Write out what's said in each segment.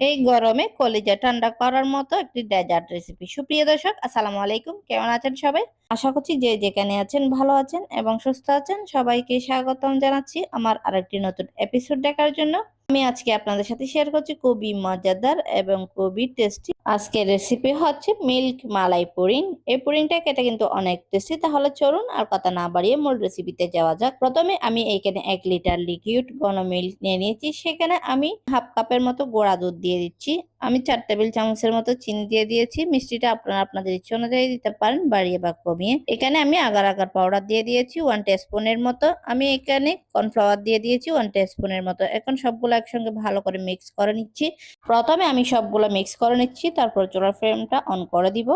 এই গরমে কলিজা ঠান্ডা করার মতো একটি ডেজার্ট রেসিপি সুপ্রিয় দর্শক, আসসালামু আলাইকুম। কেমন আছেন সবাই? আশা করছি যে যেখানে আছেন ভালো আছেন এবং সুস্থ আছেন। সবাইকে স্বাগতম জানাচ্ছি আমার আরেকটি নতুন এপিসোড দেখার জন্য। আমি আজকে আপনাদের সাথে শেয়ার করছি কবি মজাদার এবং খুবই টেস্টি আজকের রেসিপি হচ্ছে মিল্ক মালাই পুরিং এই পুরিংটা খেতে কিন্তু অনেক টেস্টি তাহলে চলুন আর কথা না বাড়িয়ে মূল রেসিপিতে যাওয়া যাক। প্রথমে আমি এইখানে এক লিটার লিকুইড ঘন মিল্ক নিয়ে নিয়েছি। সেখানে আমি হাফ কাপের মতো গোড়া দুধ দিয়ে দিচ্ছি। আমি চার টেবিল চামচের মতো চিনি দিয়ে দিয়েছি। মিষ্টিটা আপনারা আপনাদের ইচ্ছে অনুযায়ী দিতে পারেন, বাড়িয়ে বা কমিয়ে। এখানে আমি আগার আগার পাউডার দিয়ে দিয়েছি ওয়ান টেস্পুনের মতো। আমি এখানে কর্নফ্লাওয়ার দিয়ে দিয়েছি ওয়ান টেস্পুনের মতো। এখন সবগুলো একসঙ্গে ভালো করে মিক্স করে নিচ্ছি। প্রথমে আমি সবগুলো মিক্স করে নিচ্ছি, তারপর চোলার ফ্লেমটা অন করে দিব।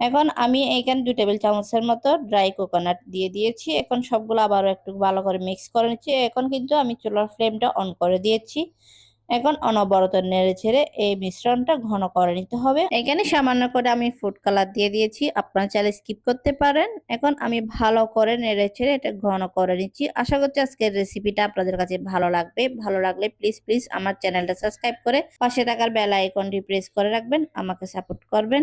এখন আমি এইখানে দু টেবিল চামচের মতো ড্রাই কোকোনাট দিয়ে দিয়েছি। এখন সবগুলো আবারও একটু ভালো করে মিক্স করে নিচ্ছি। এখন কিন্তু আমি চুলার ফ্লেমটা অন করে দিয়েছি। এখন অনবরত নেড়ে ছেড়ে এই মিশ্রণটা ঘন করে নিতে হবে। এখানে সামান্য করে আমি ফুড কালার দিয়ে দিয়েছি, আপনারা চাইলে স্কিপ করতে পারেন। এখন আমি ভালো করে নেড়ে ছেড়ে এটা ঘন করে নিচ্ছি। আশা করছি আজকের রেসিপিটা আপনাদের কাছে ভালো লাগবে। ভালো লাগলে প্লিজ প্লিজ আমার চ্যানেলটা সাবস্ক্রাইব করে পাশে থাকার বেলা আইকনটি প্রেস করে রাখবেন, আমাকে সাপোর্ট করবেন।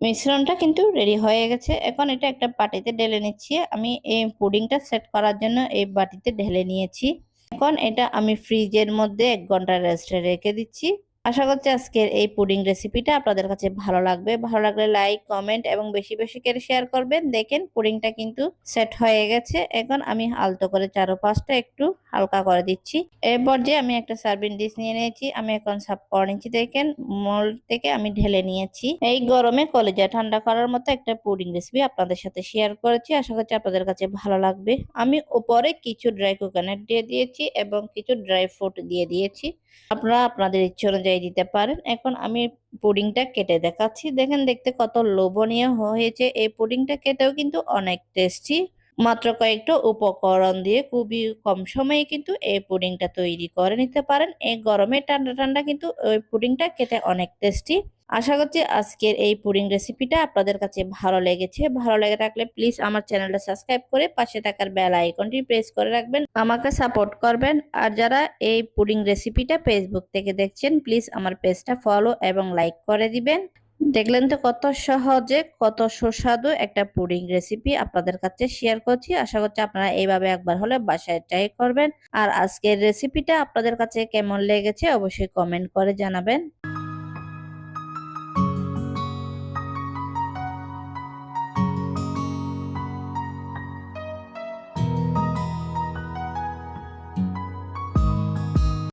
মিশ্রণটা কিন্তু রেডি হয়ে গেছে। এখন এটা একটা বাটিতে ঢেলে নিচ্ছি। আমি এই পুডিংটা সেট করার জন্য এই বাটিতে ঢেলে নিয়েছি। এখন এটা আমি ফ্রিজের মধ্যে এক ঘণ্টা রেস্টে রেখে দিচ্ছি। আশা করছি আজকের এই পুডিং রেসিপিটা আপনাদের কাছে ভালো লাগবে। ভালো লাগলে লাইক কমেন্ট এবং বেশি বেশি করে শেয়ার করবেন। দেখেন পুডিংটা কিন্তু সেট হয়ে গেছে। এখন আমি আলতো করে চারো পাঁচটা একটু হালকা করে দিচ্ছি। এরপর যে আমি একটা সার্ভিং ডিশ নিয়ে নিয়েছি, আমি এখন সাফ করে নিচ্ছি দেখেন মল থেকে আমি ঢেলে নিয়েছি। এই গরমে কলেজা ঠান্ডা করার মতো একটা পুডিং রেসিপি আপনাদের সাথে শেয়ার করেছি। আশা করছি আপনাদের কাছে ভালো লাগবে। আমি উপরে কিছু ড্রাই কোকোনাট দিয়ে দিয়েছি এবং কিছু ড্রাই ফ্রুট দিয়ে দিয়েছি। আপনারা আপনাদের ইচ্ছে অনুযায়ী দিতে পারেন। এখন আমি পুডিংটা কেটে দেখাচ্ছি। দেখেন দেখতে কত লোভনীয় হয়েছে। এই পুডিংটা খেতেও কিন্তু অনেক টেস্টি মাত্র কয়েকটা উপকরণ দিয়ে খুবই কম সময়ে কিন্তু এই পুডিংটা তৈরি করে নিতে পারেন। এই গরমে ঠান্ডা ঠান্ডা কিন্তু ওই পুডিংটা খেতে অনেক টেস্টি আশা করছি আজকের এই পুডিং রেসিপিটা আপনাদের কাছে ভালো লেগেছে। ভালো লেগে থাকলে প্লিজ আমার চ্যানেলটা সাবস্ক্রাইব করে পাশে থাকার বেল আইকনটি প্রেস করে রাখবেন, আমাকে সাপোর্ট করবেন। আর যারা এই পুডিং রেসিপিটা ফেসবুক থেকে দেখছেন, প্লিজ আমার পেজটা ফলো এবং লাইক করে দিবেন। দেখলেন তো কত সহজে, কত সুস্বাদু একটা পুডিং রেসিপি আপনাদের কাছে শেয়ার করছি। আশা করছি আপনারা এইভাবে একবার হলে বাসায় ট্রাই করবেন। আর আজকের রেসিপিটা আপনাদের কাছে কেমন লেগেছে অবশ্যই কমেন্ট করে জানাবেন।